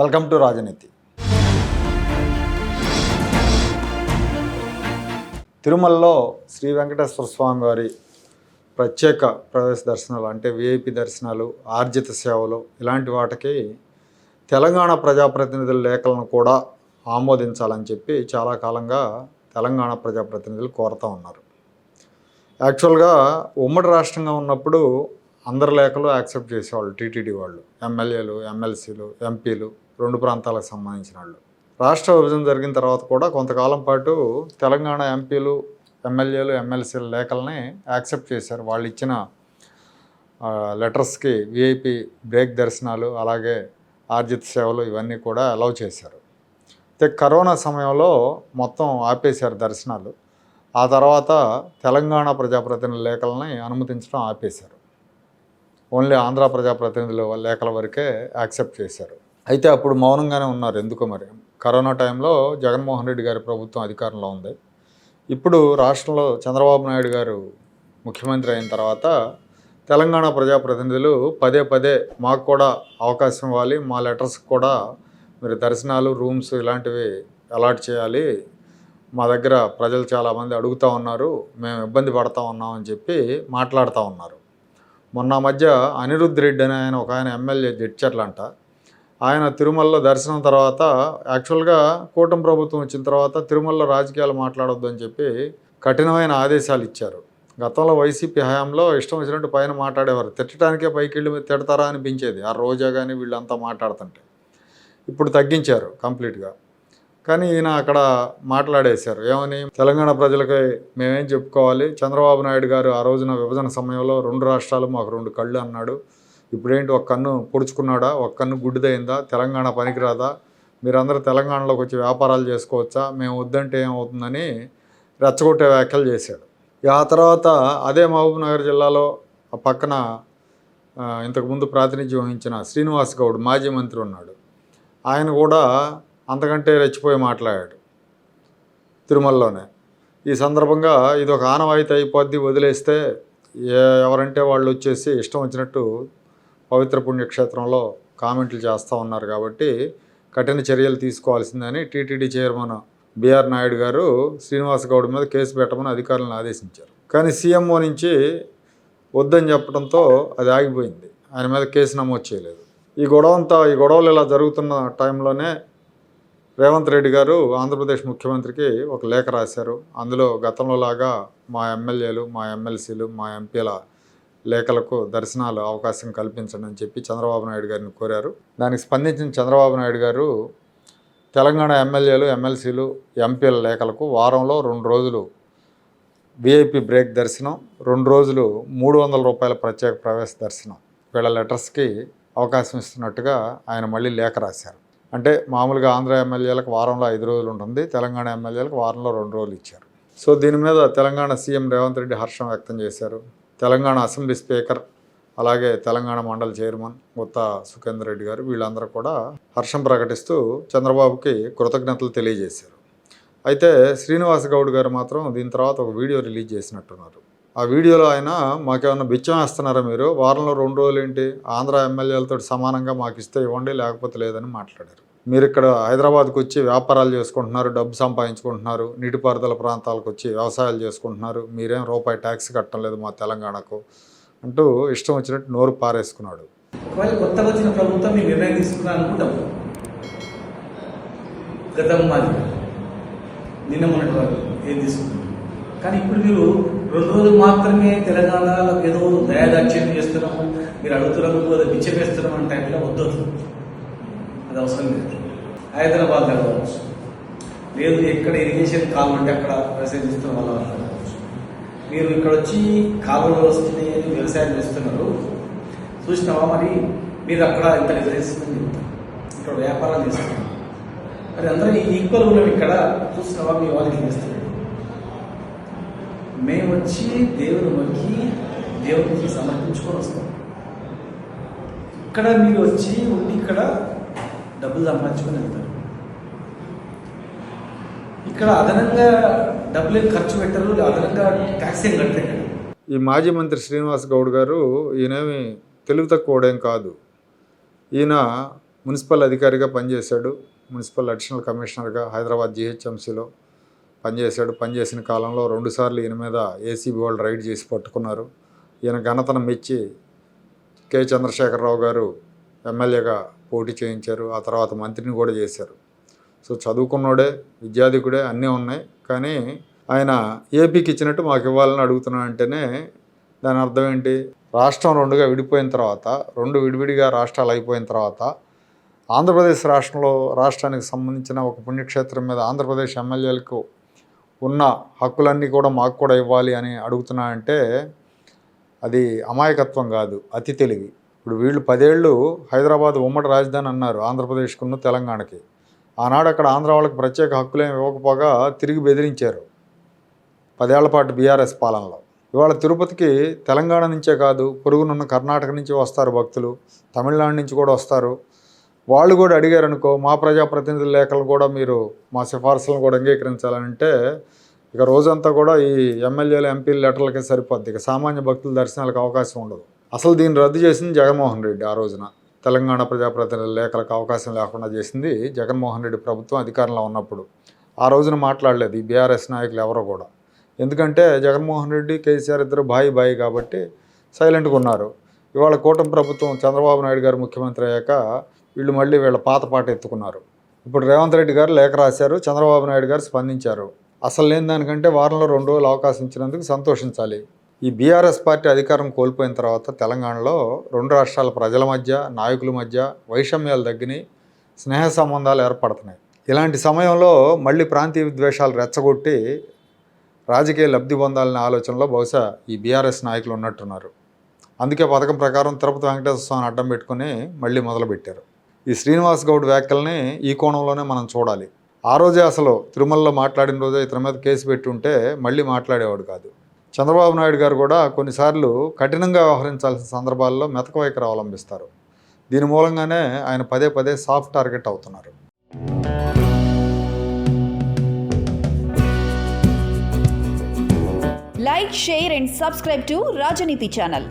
Welcome to రాజనీతి. తిరుమలలో శ్రీ వెంకటేశ్వర స్వామి వారి ప్రత్యేక ప్రవేశ దర్శనాలు అంటే విఐపి దర్శనాలు ఆర్జిత సేవలు ఇలాంటి వాటికి తెలంగాణ ప్రజాప్రతినిధుల లేఖలను కూడా ఆమోదించాలని చెప్పి చాలా కాలంగా తెలంగాణ ప్రజాప్రతినిధులు కోరుతూ ఉన్నారు. యాక్చువల్గా ఉమ్మడి రాష్ట్రంగా ఉన్నప్పుడు అందరి లేఖలు యాక్సెప్ట్ చేసేవాళ్ళు టీటీడీ వాళ్ళు ఎమ్మెల్యేలు ఎమ్మెల్సీలు ఎంపీలు. రెండు ప్రాంతాలకు సంబంధించిన వాళ్ళు. రాష్ట్ర విభజన జరిగిన తర్వాత కూడా కొంతకాలం పాటు తెలంగాణ ఎంపీలు ఎమ్మెల్యేలు ఎమ్మెల్సీల లేఖల్ని యాక్సెప్ట్ చేశారు. వాళ్ళు ఇచ్చిన లెటర్స్కి విఐపి బ్రేక్ దర్శనాలు అలాగే ఆర్జిత సేవలు ఇవన్నీ కూడా అలౌ చేశారు. అయితే కరోనా సమయంలో మొత్తం ఆపేశారు దర్శనాలు. ఆ తర్వాత తెలంగాణ ప్రజాప్రతినిధుల లేఖలని అనుమతించడం ఆపేశారు. ఓన్లీ ఆంధ్ర ప్రజాప్రతినిధుల లేఖల వరకే యాక్సెప్ట్ చేశారు. అయితే అప్పుడు మౌనంగానే ఉన్నారు. ఎందుకో మరి? కరోనా టైంలో జగన్మోహన్ రెడ్డి గారి ప్రభుత్వం అధికారంలో ఉంది. ఇప్పుడు రాష్ట్రంలో చంద్రబాబు నాయుడు గారు ముఖ్యమంత్రి అయిన తర్వాత తెలంగాణ ప్రజాప్రతినిధులు పదే పదే మాకు కూడా అవకాశం ఇవ్వాలి మా లెటర్స్కి కూడా మీరు దర్శనాలు రూమ్స్ ఇలాంటివి అలాట్ చేయాలి. మా దగ్గర ప్రజలు చాలామంది అడుగుతూ ఉన్నారు మేము ఇబ్బంది పడతా ఉన్నాం అని చెప్పి మాట్లాడుతూ ఉన్నారు. మొన్న మధ్య అనిరుద్ధ్ రెడ్డి అని ఆయన ఒక ఆయన ఎమ్మెల్యే జడ్చర్లంట. ఆయన తిరుమలలో దర్శనం తర్వాత యాక్చువల్గా కూటమి ప్రభుత్వం వచ్చిన తర్వాత తిరుమలలో రాజకీయాలు మాట్లాడొద్దు అని చెప్పి కఠినమైన ఆదేశాలు ఇచ్చారు. గతంలో వైసీపీ హయాంలో ఇష్టం వచ్చినట్టు పైన మాట్లాడేవారు. తిట్టడానికే పైకి వెళ్ళి తిడతారా అనిపించేది. ఆ రోజా కానీ వీళ్ళంతా మాట్లాడుతుంటే. ఇప్పుడు తగ్గించారు కంప్లీట్గా. కానీ ఈయన అక్కడ మాట్లాడేశారు. ఏమని? తెలంగాణ ప్రజలకి మేమేం చెప్పుకోవాలి? చంద్రబాబు నాయుడు గారు ఆ రోజున విభజన సమయంలో రెండు రాష్ట్రాలు మాకు రెండు కళ్ళు అన్నాడు. ఇప్పుడేంటి ఒక కన్ను పొడుచుకున్నాడా ఒక కన్ను గుడ్డిదైందా తెలంగాణ పనికిరాదా? మీరందరూ తెలంగాణలోకి వచ్చి వ్యాపారాలు చేసుకోవచ్చా? మేము వద్దంటే ఏమవుతుందని రెచ్చగొట్టే వ్యాఖ్యలు చేశాడు. ఆ తర్వాత అదే మహబూబ్నగర్ జిల్లాలో ఆ పక్కన ఇంతకుముందు ప్రాతినిధ్యం వహించిన శ్రీనివాస్ గౌడ్ మాజీ మంత్రి ఉన్నాడు. ఆయన కూడా అంతకంటే రెచ్చిపోయి మాట్లాడాడు తిరుమలలోనే. ఈ సందర్భంగా ఇది ఒక ఆనవాయితీ అయిపోద్ది వదిలేస్తే ఏ ఎవరంటే వాళ్ళు వచ్చేసి ఇష్టం వచ్చినట్టు పవిత్ర పుణ్యక్షేత్రంలో కామెంట్లు చేస్తూ ఉన్నారు కాబట్టి కఠిన చర్యలు తీసుకోవాల్సిందని TTD chairman B R Naidu గారు శ్రీనివాస్ గౌడ్ మీద కేసు పెట్టమని అధికారులను ఆదేశించారు. కానీ సీఎంఓ నుంచి వద్దని చెప్పడంతో అది ఆగిపోయింది. ఆయన మీద కేసు నమోదు చేయలేదు. ఈ గొడవ అంతా ఈ గొడవలు ఇలా జరుగుతున్న టైంలోనే రేవంత్ రెడ్డి గారు ఆంధ్రప్రదేశ్ ముఖ్యమంత్రికి ఒక లేఖ రాశారు. అందులో గతంలో లాగా మా ఎమ్మెల్యేలు మా ఎమ్మెల్సీలు మా ఎంపీల లేఖలకు దర్శనాలు అవకాశం కల్పించండి అని చెప్పి చంద్రబాబు నాయుడు గారిని కోరారు. దానికి స్పందించిన చంద్రబాబు నాయుడు గారు తెలంగాణ ఎమ్మెల్యేలు ఎమ్మెల్సీలు ఎంపీల లేఖలకు వారంలో రెండు రోజులు విఐపి బ్రేక్ దర్శనం రెండు రోజులు మూడు వందల రూపాయల ప్రత్యేక ప్రవేశ దర్శనం. వీళ్ళ లెటర్స్కి అవకాశం ఇస్తున్నట్టుగా ఆయన మళ్ళీ లేఖ రాశారు. అంటే మామూలుగా ఆంధ్ర ఎమ్మెల్యేలకు వారంలో ఐదు రోజులు ఉంటుంది తెలంగాణ ఎమ్మెల్యేలకు వారంలో రెండు రోజులు ఇచ్చారు. సో దీని మీద తెలంగాణ సీఎం రేవంత్ రెడ్డి హర్షం వ్యక్తం చేశారు. తెలంగాణ అసెంబ్లీ స్పీకర్ అలాగే తెలంగాణ మండలి చైర్మన్ గుత్త సుఖేందర్ రెడ్డి గారు వీళ్ళందరూ కూడా హర్షం ప్రకటిస్తూ చంద్రబాబుకి కృతజ్ఞతలు తెలియజేశారు. అయితే శ్రీనివాస్ గౌడ్ గారు మాత్రం దీని తర్వాత ఒక వీడియో రిలీజ్ చేసినట్టున్నారు. ఆ వీడియోలో ఆయన మాకేమన్నా బిచ్చం వేస్తున్నారా మీరు? వారంలో రెండు రోజులు ఏంటి? ఆంధ్ర ఎమ్మెల్యేలతో సమానంగా మాకు ఇస్తే ఇవ్వండి లేకపోతే లేదని మాట్లాడారు. మీరు ఇక్కడ హైదరాబాద్కు వచ్చి వ్యాపారాలు చేసుకుంటున్నారు డబ్బు సంపాదించుకుంటున్నారు నీటిపారుదల ప్రాంతాలకు వచ్చి వ్యవసాయాలు చేసుకుంటున్నారు మీరేం రూపాయి ట్యాక్స్ కట్టడం లేదు మా తెలంగాణకు అంటూ ఇష్టం వచ్చినట్టు నోరు పారేసుకున్నాడు. ఒకవేళ కొత్తగా వచ్చిన ప్రభుత్వం మీ నిర్ణయం తీసుకున్నా అనుకుంటాం. గతం మాది నిన్న మొన్నటి వరకు ఏం తీసుకున్నాం? కానీ ఇప్పుడు మీరు రెండు రోజులు మాత్రమే తెలంగాణలో ఏదో దయాదాక్ష్యం చేస్తున్నాము మీరు అడుగుతున్నాము ఏదో బిచ్చం వేస్తున్నాం అనే టైంలో వద్దు అది అవసరం లేదు. హైదరాబాద్ కావచ్చు లేదు ఎక్కడ ఇరిగేషన్ కాలం అంటే అక్కడ వ్యవసాయం చేస్తున్న వాళ్ళ వల్ల కావచ్చు మీరు ఇక్కడ వచ్చి కాలువలు వస్తున్నాయి అని వ్యవసాయం చేస్తున్నారు చూసినావా మరి? మీరు అక్కడ ఇంత నిర్వహిస్తుందని చెప్తారు. ఇక్కడ వ్యాపారాలు చేస్తున్నారు. మరి అందరూ ఈక్వల్ ఉన్నాం ఇక్కడ చూసినావా? మీ వాళ్ళకి చేస్తారు మేము వచ్చి దేవుని మొక్కి దేవునికి సమర్పించుకొని వస్తాం. ఇక్కడ మీరు వచ్చి ఉండి ఇక్కడ డబ్బులు సంపాదించుకొని వెళ్తారు. ఇక్కడ అదనంగా డబ్బులు ఖర్చు పెట్టరు అదనంగా ట్యాక్స్ ఏం కట్టరు ఈ మాజీ మంత్రి శ్రీనివాస్ గౌడ్ గారు ఈయనేమి తెలివి తక్కువడేం కాదు. ఈయన మున్సిపల్ అధికారిగా పనిచేశాడు మున్సిపల్ అడిషనల్ కమిషనర్గా హైదరాబాద్ జిహెచ్ఎంసీలో పనిచేశాడు. పనిచేసిన కాలంలో రెండుసార్లు ఈయన మీద ఏసీబీ వాళ్ళు రైడ్ చేసి పట్టుకున్నారు. ఈయన ఘనతను మెచ్చి కె చంద్రశేఖరరావు గారు ఎమ్మెల్యేగా పోటీ చేయించారు. ఆ తర్వాత మంత్రిని కూడా చేశారు. సో చదువుకున్నోడే విద్యాధికుడే అన్నీ ఉన్నాయి. కానీ ఆయన ఏపీకి ఇచ్చినట్టు మాకు ఇవ్వాలని అడుగుతున్నా అంటేనే దాని అర్థం ఏంటి? రాష్ట్రం రెండుగా విడిపోయిన తర్వాత రెండు విడివిడిగా రాష్ట్రాలు అయిపోయిన తర్వాత ఆంధ్రప్రదేశ్ రాష్ట్రంలో రాష్ట్రానికి సంబంధించిన ఒక పుణ్యక్షేత్రం మీద ఆంధ్రప్రదేశ్ ఎమ్మెల్యేలకు ఉన్న హక్కులన్నీ కూడా మాకు కూడా ఇవ్వాలి అని అడుగుతున్నా అంటే అది అమాయకత్వం కాదు అతి తెలివి. ఇప్పుడు వీళ్ళు పదేళ్ళు హైదరాబాద్ ఉమ్మడి రాజధాని అన్నారు ఆంధ్రప్రదేశ్కును తెలంగాణకి. ఆనాడు అక్కడ ఆంధ్ర వాళ్ళకి ప్రత్యేక హక్కులేమి ఇవ్వకపోగా తిరిగి బెదిరించారు. పదేళ్ళ పాటు బీఆర్ఎస్ పాలనలో. ఇవాళ తిరుపతికి తెలంగాణ నుంచే కాదు పొరుగునున్న కర్ణాటక నుంచి వస్తారు భక్తులు. తమిళనాడు నుంచి కూడా వస్తారు. వాళ్ళు కూడా అడిగారు అనుకో మా ప్రజాప్రతినిధుల లేఖలు కూడా మీరు మా సిఫార్సులను కూడా అంగీకరించాలంటే ఇక రోజంతా కూడా ఈ ఎమ్మెల్యేలు ఎంపీల లెటర్లకే సరిపోద్ది. ఇక సామాన్య భక్తుల దర్శనాలకు అవకాశం ఉండదు. అసలు దీన్ని రద్దు చేసింది జగన్మోహన్ రెడ్డి ఆ రోజున. తెలంగాణ ప్రజాప్రతినిధుల లేఖలకు అవకాశం లేకుండా చేసింది జగన్మోహన్ రెడ్డి ప్రభుత్వం అధికారంలో ఉన్నప్పుడు. ఆ రోజున మాట్లాడలేదు ఈ బీఆర్ఎస్ నాయకులు ఎవరో కూడా. ఎందుకంటే జగన్మోహన్ రెడ్డి కేసీఆర్ ఇద్దరు బాయి బాయి కాబట్టి సైలెంట్గా ఉన్నారు. ఇవాళ కూటమి ప్రభుత్వం చంద్రబాబు నాయుడు గారు ముఖ్యమంత్రి అయ్యాక వీళ్ళు మళ్ళీ వీళ్ళ పాత పాట ఎత్తుకున్నారు. ఇప్పుడు రేవంత్ రెడ్డి గారు లేఖ రాశారు చంద్రబాబు నాయుడు గారు స్పందించారు. అసలు లేని దానికంటే వారంలో రెండు రోజులు అవకాశం ఇచ్చినందుకు సంతోషించాలి. ఈ బీఆర్ఎస్ పార్టీ అధికారం కోల్పోయిన తర్వాత తెలంగాణలో రెండు రాష్ట్రాల ప్రజల మధ్య నాయకుల మధ్య వైషమ్యాలు తగ్గినాయి స్నేహ సంబంధాలు ఏర్పడుతున్నాయి. ఇలాంటి సమయంలో మళ్ళీ ప్రాంతీయ విద్వేషాలు రెచ్చగొట్టి రాజకీయ లబ్ధి పొందాలనే ఆలోచనలో బహుశా ఈ బీఆర్ఎస్ నాయకులు ఉన్నట్టున్నారు. అందుకే పథకం ప్రకారం తిరుపతి వెంకటేశ్వర స్వామిని అడ్డం పెట్టుకుని మళ్ళీ మొదలుపెట్టారు. ఈ శ్రీనివాస్ గౌడ్ వ్యాఖ్యల్ని ఈ కోణంలోనే మనం చూడాలి. ఆ రోజే అసలు తిరుమలలో మాట్లాడిన రోజే ఇతని మీద కేసు పెట్టి ఉంటే మళ్ళీ మాట్లాడేవాడు కాదు. చంద్రబాబు నాయుడు గారు కూడా కొన్నిసార్లు కఠినంగా వ్యవహరించాల్సిన సందర్భాల్లో మెతక వైఖరి అవలంబిస్తారు. దీని మూలంగానే ఆయన పదే పదే సాఫ్ట్ టార్గెట్ అవుతున్నారు. Like share and subscribe to Rajneeti channel